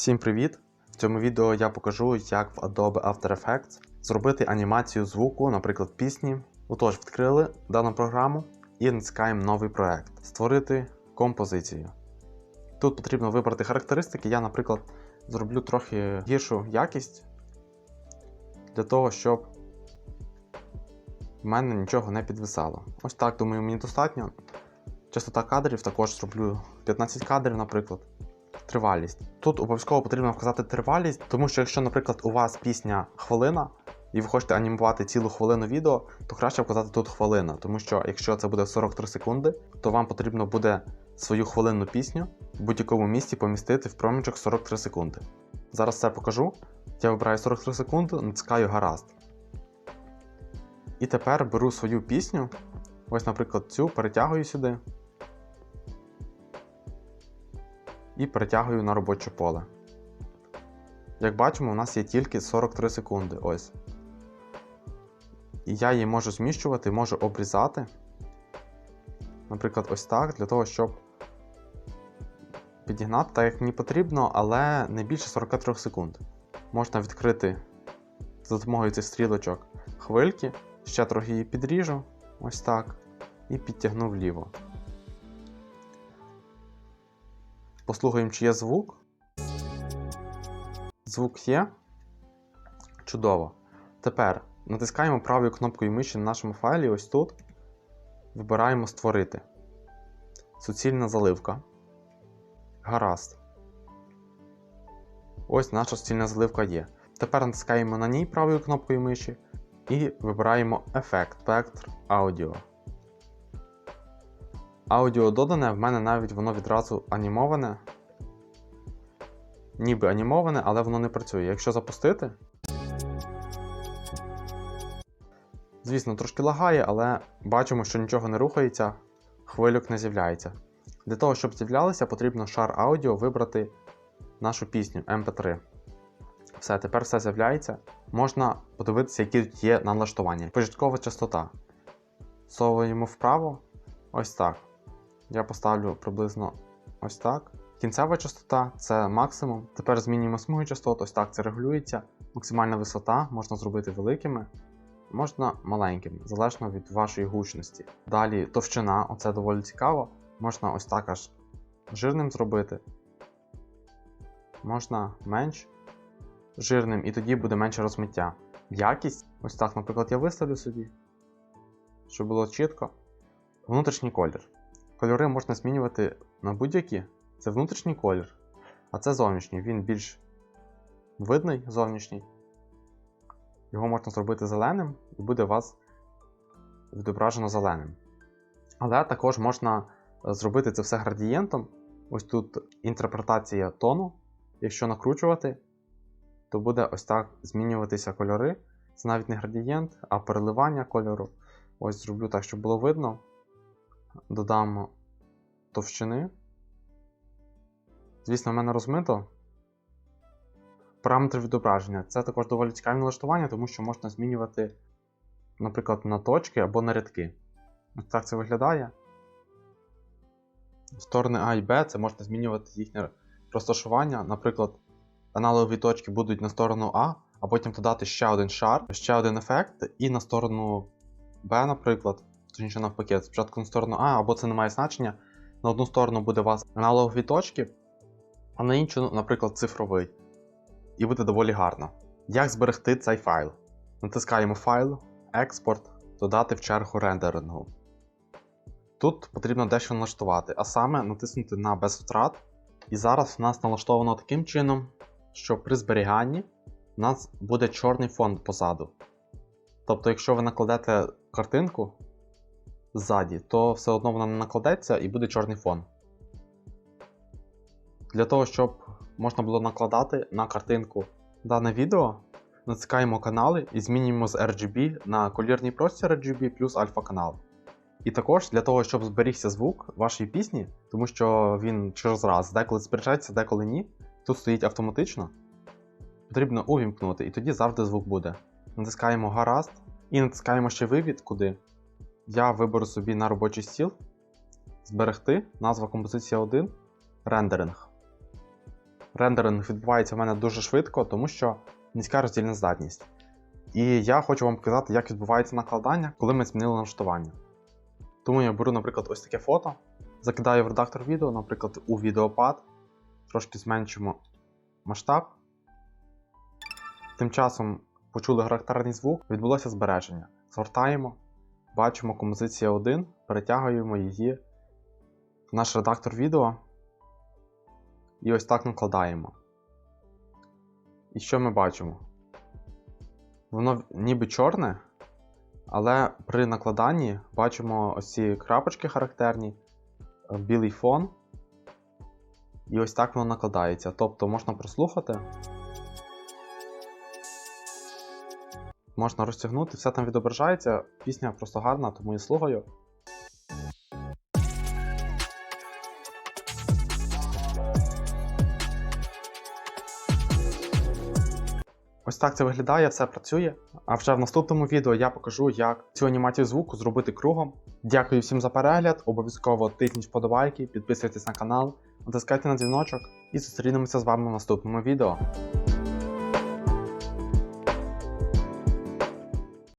Всім привіт! В цьому відео я покажу, як в Adobe After Effects зробити анімацію звуку, наприклад, пісні. Отож, відкрили дану програму і натискаємо новий проект Створити композицію. Тут потрібно вибрати характеристики. Я, наприклад, зроблю трохи гіршу якість для того, щоб в мене нічого не підвисало. Ось так, думаю, мені достатньо. Частота кадрів також зроблю 15 кадрів, наприклад. Тривалість. Тут обов'язково потрібно вказати тривалість, тому що якщо, наприклад, у вас пісня хвилина, і ви хочете анімувати цілу хвилину відео, то краще вказати тут хвилина, тому що якщо це буде 43 секунди, то вам потрібно буде свою хвилинну пісню в будь-якому місці помістити в проміжок 43 секунди. Зараз це покажу. Я вибираю 43 секунди, натискаю гаразд. І тепер беру свою пісню. Ось, наприклад, цю перетягую сюди. І перетягую на робоче поле. Як бачимо, у нас є тільки 43 секунди. Ось. І я її можу зміщувати, можу обрізати. Наприклад, ось так, для того, щоб підігнати так, як мені потрібно, але не більше 43 секунд. Можна відкрити за допомогою цих стрілочок хвильки, ще трохи її підріжу, ось так, і підтягну вліво. Послухаємо, чи є звук. Звук є. Чудово. Тепер натискаємо правою кнопкою миші на нашому файлі, ось тут. Вибираємо Створити. Суцільна заливка. Гаразд. Ось наша суцільна заливка є. Тепер натискаємо на ній правою кнопкою миші і вибираємо ефект спектр аудіо. Аудіо додане, в мене навіть воно відразу анімоване. Ніби анімоване, але воно не працює. Якщо запустити. Звісно, трошки лагає, але бачимо, що нічого не рухається, хвильок не з'являється. Для того, щоб з'являлися, потрібно шар аудіо вибрати нашу пісню MP3. Все, тепер все з'являється. Можна подивитися, які тут є налаштування. Початкова частота. Совуємо вправо. Ось так. Я поставлю приблизно ось так. Кінцева частота це максимум. Тепер змінюємо смуги частот, ось так це регулюється. Максимальна висота можна зробити великими, можна маленькими, залежно від вашої гучності. Далі товщина, оце доволі цікаво. Можна ось так аж жирним зробити. Можна менш жирним, і тоді буде менше розмиття. Якість, ось так, наприклад, я виставлю собі, щоб було чітко. Внутрішній колір. Кольори можна змінювати на будь-які. Це внутрішній колір, а це зовнішній. Він більш видний зовнішній. Його можна зробити зеленим і буде у вас відображено зеленим. Але також можна зробити це все градієнтом. Ось тут інтерпретація тону. Якщо накручувати, то буде ось так змінюватися кольори. Це навіть не градієнт, а переливання кольору. Ось зроблю так, щоб було видно. Додам товщини. Звісно, в мене розмито. Параметри відображення. Це також доволі цікаве налаштування, тому що можна змінювати, наприклад, на точки або на рядки. Ось так це виглядає. Сторони А і Б це можна змінювати їхнє розташування. Наприклад, аналогові точки будуть на сторону А, а потім додати ще один шар, ще один ефект, і на сторону Б, наприклад. Точніше навпаки, спочатку на сторону А, або це не має значення. На одну сторону буде у вас аналогові точки, а на іншу, наприклад, цифровий. І буде доволі гарно. Як зберегти цей файл? Натискаємо файл, експорт, додати в чергу рендерингу. Тут потрібно дещо налаштувати, а саме натиснути на без втрат. І зараз в нас налаштовано таким чином, що при зберіганні у нас буде чорний фон позаду. Тобто, якщо ви накладете картинку ззаді, то все одно вона не накладеться і буде чорний фон. Для того, щоб можна було накладати на картинку дане відео, натискаємо канали і змінюємо з RGB на колірний простір RGB плюс альфа канал. І також для того, щоб зберігся звук вашої пісні, тому що він через раз деколи збережеться, деколи ні. Тут стоїть автоматично. Потрібно увімкнути, і тоді завжди звук буде. Натискаємо гаразд і натискаємо ще вивід, куди. Я виберу собі на робочий стіл. Зберегти, назва композиція 1, рендеринг. рендеринг відбувається в мене дуже швидко, тому що низька роздільна здатність. І я хочу вам показати, як відбувається накладання, коли ми змінили налаштування. Тому я беру, наприклад, ось таке фото, закидаю в редактор відео, наприклад, у відеопад, трошки зменшимо масштаб. Тим часом почули характерний звук, відбулося збереження. Згортаємо, бачимо композиція 1, перетягуємо її в наш редактор відео і ось так накладаємо. І що ми бачимо? Воно ніби чорне, але при накладанні бачимо ось ці крапочки характерні, е, білий фон. І ось так воно накладається. Тобто можна прослухати. Можна розтягнути, все там відображається. Пісня просто гарна, тому і слухаю. Ось так це виглядає, все працює. А вже в наступному відео я покажу, як цю анімацію звуку зробити кругом. Дякую всім за перегляд. Обов'язково тисніть вподобайки, підписуйтесь на канал, натискайте на дзвіночок і зустрінемося з вами в наступному відео.